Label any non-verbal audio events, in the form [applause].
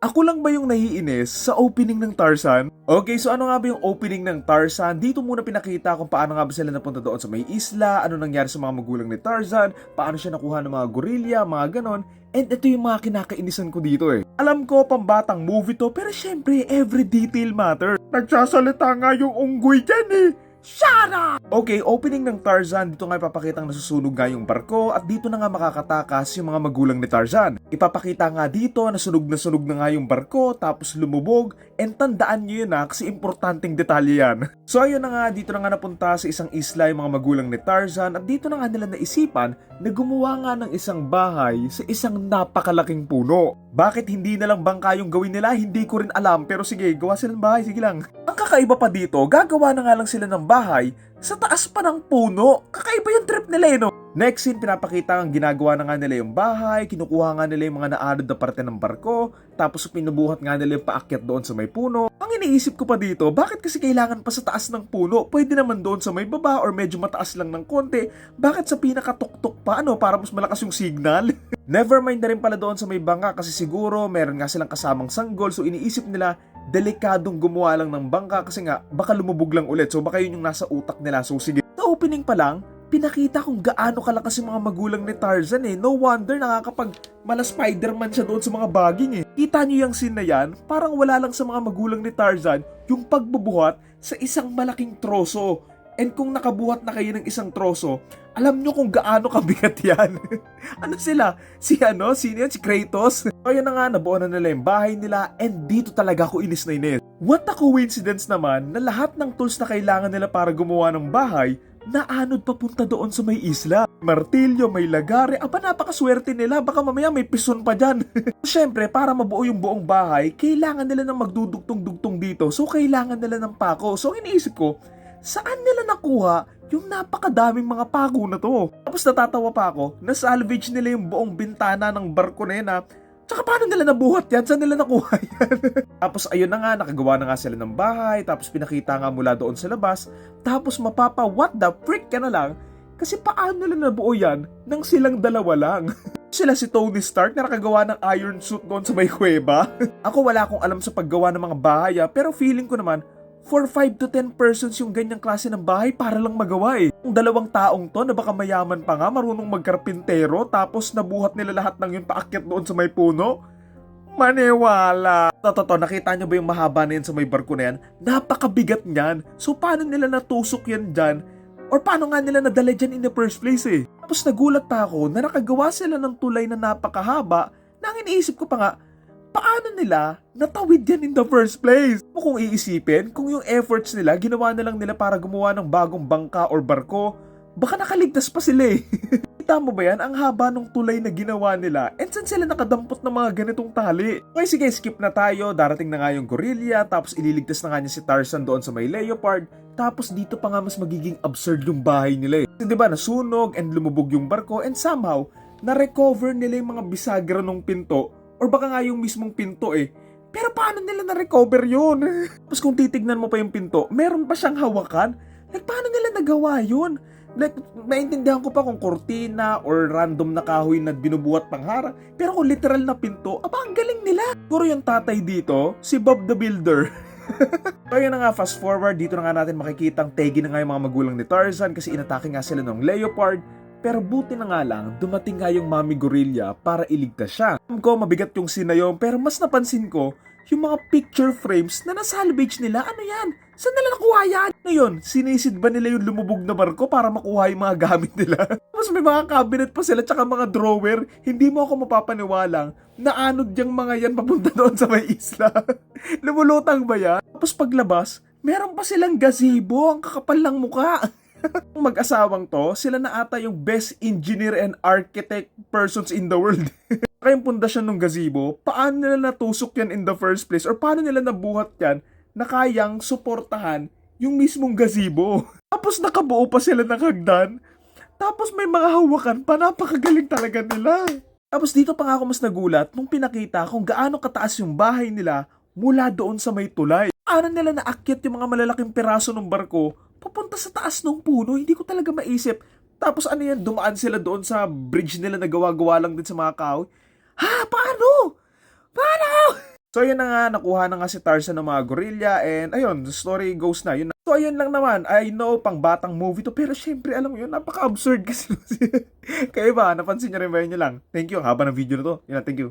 Ako lang ba yung naiinis sa opening ng Tarzan? Okay, so ano nga ba yung opening ng Tarzan? Dito muna pinakita kung paano nga ba sila napunta doon sa may isla, ano nangyari sa mga magulang ni Tarzan, paano siya nakuha ng mga gorilla, mga ganon. And ito yung mga kinakainisan ko dito eh. Alam ko, pambatang movie to, pero syempre, every detail matter. Nagsasalita nga yung unggoy dyan eh. Shut up! Okay, opening ng Tarzan, dito nga ipapakitang nasusunog nga yung barko at dito na nga makakatakas yung mga magulang ni Tarzan. Ipapakita nga dito na sunog na sunog na nga yung barko tapos lumubog and tandaan nyo yun na kasi importanteng detalye yan. [laughs] So ayun na nga, dito na nga napunta sa isang isla yung mga magulang ni Tarzan at dito na nga nila naisipan na gumawa nga ng isang bahay sa isang napakalaking puno. Bakit hindi na lang bangka yung gawin nila? Hindi ko rin alam pero sige, gawa sila ng bahay, sige lang. Ang kakaiba pa dito, gagawa na nga lang sila ng bahay sa taas pa ng puno. Kakaiba yung trip nila eh, no? Next scene, pinapakita ang ginagawa na nga nila yung bahay, kinukuha nga nila yung mga naanod na parte ng barko, tapos pinubuhat nga nila yung paakyat doon sa may puno. Ang iniisip ko pa dito, bakit kasi kailangan pa sa taas ng puno? Pwede naman doon sa may baba or medyo mataas lang ng konti. Bakit sa pinakatuktok pa, ano, para mas malakas yung signal? [laughs] Never mind na rin pala doon sa may bangka kasi siguro meron nga silang kasamang sanggol so iniisip nila delikadong gumawa lang ng bangka kasi nga baka lumubog lang ulit so baka yun yung nasa utak nila so sige sa opening pa lang pinakita kung gaano kalakas yung mga magulang ni Tarzan eh. No wonder nakakapag mala Spider-Man siya doon sa mga baging eh. Kita nyo yung scene na yan, parang wala lang sa mga magulang ni Tarzan yung pagbubuhat sa isang malaking troso. And kung nakabuhat na kayo ng isang troso, alam nyo kung gaano kabigat [laughs] yan. ano sila? Si ano? Sino yan? Si Kratos? Kaya na nga, nabuo na nila yung bahay nila and dito talaga ako inis na inis. What a coincidence naman na lahat ng tools na kailangan nila para gumawa ng bahay naanod papunta doon sa may isla. Martilyo, may lagare, aba napakaswerte nila, baka mamaya may pison pa dyan. [laughs] Siyempre, para mabuo yung buong bahay, kailangan nila ng magdudugtong-dugtong dito, so kailangan nila ng pako. So iniisip ko, saan nila nakuha yung napakadaming mga pako na to? Tapos natatawa pa ako, na-salvage nila yung buong bintana ng barko na yun ha. Tsaka paano nila nabuhat yan? Saan nila nakuha [laughs] yan? tapos ayun na nga, nakagawa na nga sila ng bahay, tapos pinakita nga mula doon sa labas, tapos mapapa what the frick ka na lang, kasi paano nila nabuo yan nang silang dalawa lang? [laughs] sila si Tony Stark na nakagawa ng iron suit doon sa may kuweba. [laughs] Ako wala akong alam sa paggawa ng mga bahay ah, pero feeling ko naman, for 5 to 10 persons yung ganyang klase ng bahay para lang magawa eh. Yung dalawang taong to na baka mayaman pa nga, marunong magkarpintero, tapos nabuhat nila lahat ng yun paakyat doon sa may puno. Maniwala. Totoo, nakita nyo ba yung mahaba na yan sa may barko na yan? Napakabigat niyan. So paano nila natusok yan dyan? Or paano nga nila nadala dyan in the first place eh? Tapos nagulat pa ako na nakagawa sila ng tulay na napakahaba na ang iniisip ko pa nga, paano nila natawid yan in the first place? O kung iisipin, kung yung efforts nila, ginawa na lang nila para gumawa ng bagong bangka or barko, baka nakaligtas pa sila eh. [laughs] Kita mo ba yan? Ang haba ng tulay na ginawa nila. And saan sila nakadampot ng mga ganitong tali? Okay, sige, skip na tayo. Darating na nga yung gorilla, tapos ililigtas na nga niya si Tarzan doon sa may leopard. Tapos dito pa nga mas magiging absurd yung bahay nila eh. Kasi diba, nasunog and lumubog yung barko and somehow, na-recover nila yung mga bisagra ng pinto or baka nga yung mismong pinto eh. Pero paano nila na-recover yun? Tapos kung titignan mo pa yung pinto, meron pa siyang hawakan. Like, paano nila nagawa yun? Like, maintindihan ko pa kung kortina or random na kahoy na binubuhat pang harang. Pero kung literal na pinto, aba, ang galing nila. Puro yung tatay dito, si Bob the Builder. [laughs] so yun na nga, fast forward, dito na nga natin makikita ang tegi na nga yung mga magulang ni Tarzan kasi inatake nga sila ng leopard. Pero buti na nga lang, dumating nga yung mami gorilla para iligtas siya. Alam ko, mabigat yung sinayong, pero mas napansin ko, yung mga picture frames na nasalvage nila, ano yan? Saan nila nakuha yan? Ngayon, sinisid ba nila yung lumubog na barko para makuha yung mga [laughs] gamit nila? Tapos may mga cabinet pa sila, tsaka mga drawer. Hindi mo ako mapapaniwalang naanod yung mga yan papunta [laughs] doon sa may isla. [laughs] Lumulutang ba yan? Tapos paglabas, meron pa silang gazebo, ang kakapal ng muka. [laughs] Ang mag-asawang to, sila na ata yung best engineer and architect persons in the world. [laughs] Kaya yung pundasyon ng gazebo, paano nila natusok yan in the first place? Or paano nila nabuhat yan na kayang suportahan yung mismong gazebo? [laughs] Tapos nakabuo pa sila ng hagdan. Tapos may mga hawakan pa, napakagaling talaga nila. Tapos dito pa nga ako mas nagulat nung pinakita kung gaano kataas yung bahay nila mula doon sa may tulay. Paano nila naakyat yung mga malalaking piraso ng barko papunta sa taas ng puno? Hindi ko talaga maisip. Tapos ano yan, dumaan sila doon sa bridge nila na gawa-gawa lang din sa mga kahoy. Ha? Paano? Paano? So ayun na nga, nakuha na nga si Tarzan ng mga gorilla and ayun, the story goes na. Yun na. So ayun lang naman, I know pang batang movie to pero syempre alam mo yun, napaka-absurd kasi. [laughs] Kaya ba, napansin nyo rin ba yun lang? Thank you, haba ng video na to. Yun na, thank you.